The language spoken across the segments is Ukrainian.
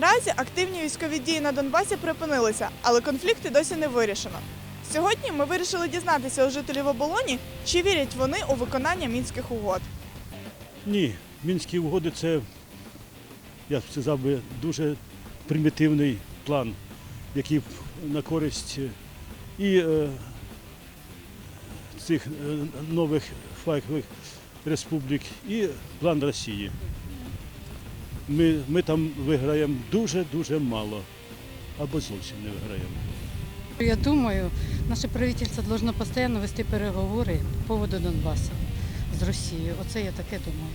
Наразі активні військові дії на Донбасі припинилися, але конфлікти досі не вирішено. Сьогодні ми вирішили дізнатися у жителів оболоні, чи вірять вони у виконання мінських угод. Ні, мінські угоди це, я б сказав би, дуже примітивний план, який на користь е, і е, цих е, нових файкових республік, і план Росії. Ми, ми там виграємо дуже-дуже мало, або зовсім не виграємо. Я думаю, наше правительство должно постоянно вести переговори по поводу Донбасу з Росією. Оце я таке думаю.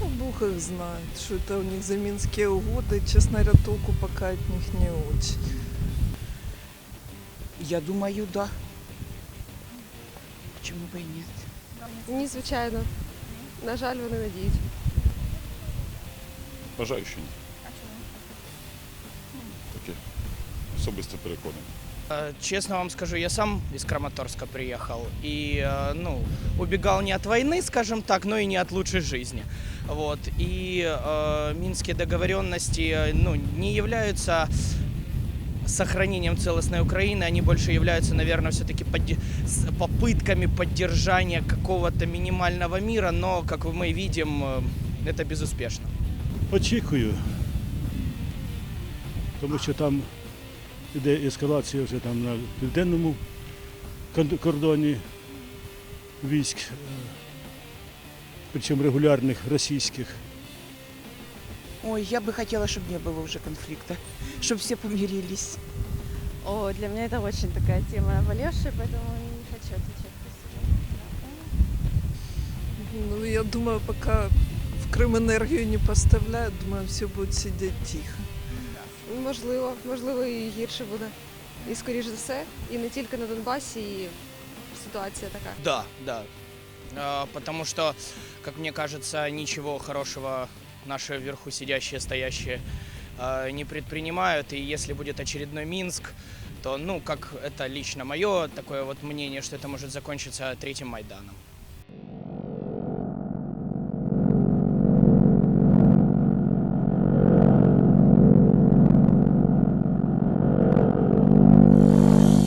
Ну, Бог их знает, что это у них за минские угоды. Честно говоря, толку пока от них не очень. Я думаю, да. Чому б і ні? Ні, звичайно. На жаль, вони надіють. Вважаю, що ні. Таке особисто переконаний. Э, Честно вам скажу, я сам из Краматорска приехал и, э, ну, убегал не от войны, скажем так, но и не от лучшей жизни. Вот. И э, минские договоренности, ну, не являются сохранением целостной Украины, они больше являются, наверное, все-таки попытками поддержания какого-то минимального мира, но, как мы видим, э, это безуспешно. Очікую, тому що там йде ескалація вже там на південному кон- кордоні військ, е, причому регулярних російських. Ой, я бы хотела, чтобы не было уже конфликта, чтобы все помирились. О, для меня это очень такая тема наболевшая, поэтому не хочу отвечать по себе. Ну, я думаю, пока в Крым энергию не поставляют, думаю, все будет сидеть тихо. Можливо, можливо, і гірше буде. І скоріш за все, і не тільки на Донбасі, і ситуація така. Да, да. А, Потому что, как мне кажется, ничего хорошего наши вверху сидящие, стоящие а, не предпринимают. И если будет очередной Минск, то, ну, как это лично мое такое вот мнение, что это может закончиться третьим Майданом.